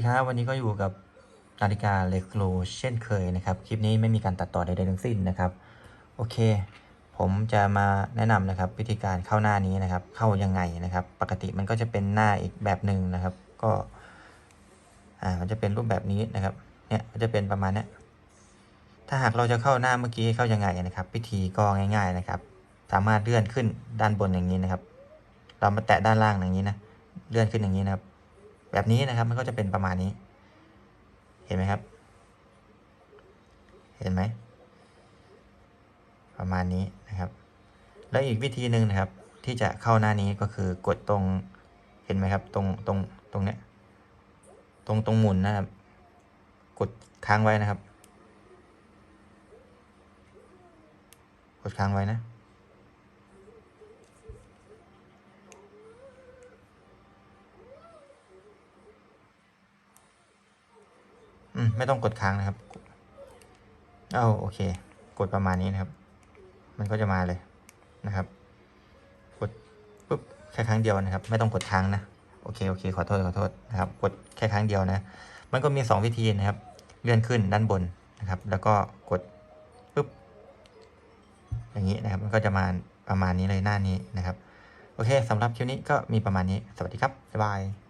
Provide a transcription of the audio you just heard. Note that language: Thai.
ดีครับ วันนี้ก็อยู่กับนาฬิกาเลโกเช่นเคยนะครับ คลิปนี้ไม่มีการตัดต่อใดๆทั้งสิ้นนะครับ โอเค ผมจะมาแนะนำนะครับ วิธีการเข้าหน้านี้นะครับ เข้ายังไงนะครับ ปกติมันก็จะเป็นหน้าอีกแบบหนึ่งนะครับ ก็อ่ามันจะเป็นรูปแบบนี้นะครับ เนี่ยมันจะเป็นประมาณนี้ถ้าหากเราจะเข้าหน้าเมื่อกี้เข้ายังไงนะครับวิธีก็ง่าย ๆนะครับ สามารถเลื่อนขึ้นด้านบนอย่างนี้นะครับ เรามาแตะด้านล่างอย่างนี้นะเลื่อนขึ้นอย่างนี้นะครับ แบบนี้นะครับมันก็จะเป็นประมาณนี้ เห็นไหมครับ เห็นไหม ประมาณนี้นะครับ แล้วอีกวิธีหนึ่งนะครับ ที่จะเข้าหน้านี้ก็คือกดตรงเห็นไหมครับ ตรงตรงตรงเนี้ยตรงตรงหมุนนะครับ กดค้างไว้นะครับ กดค้างไว้นะ อืมไม่ต้องกดค้างนะครับ เอาโอเค กดประมาณนี้นะครับ มันก็จะมาเลยนะครับ กดปุ๊บแค่ครั้งเดียวนะครับ ไม่ต้องกดค้างนะ โอเคโอเค ขอโทษขอโทษนะครับ กดแค่ครั้งเดียวนะ มันก็มีสองวิธีนะครับ เลื่อนขึ้นด้านบนนะครับ แล้วก็กดปุ๊บ อย่างนี้นะครับ มันก็จะมาประมาณนี้เลยหน้านี้นะครับ โอเคสำหรับคลิปนี้ก็มีประมาณนี้ สวัสดีครับบ๊ายบาย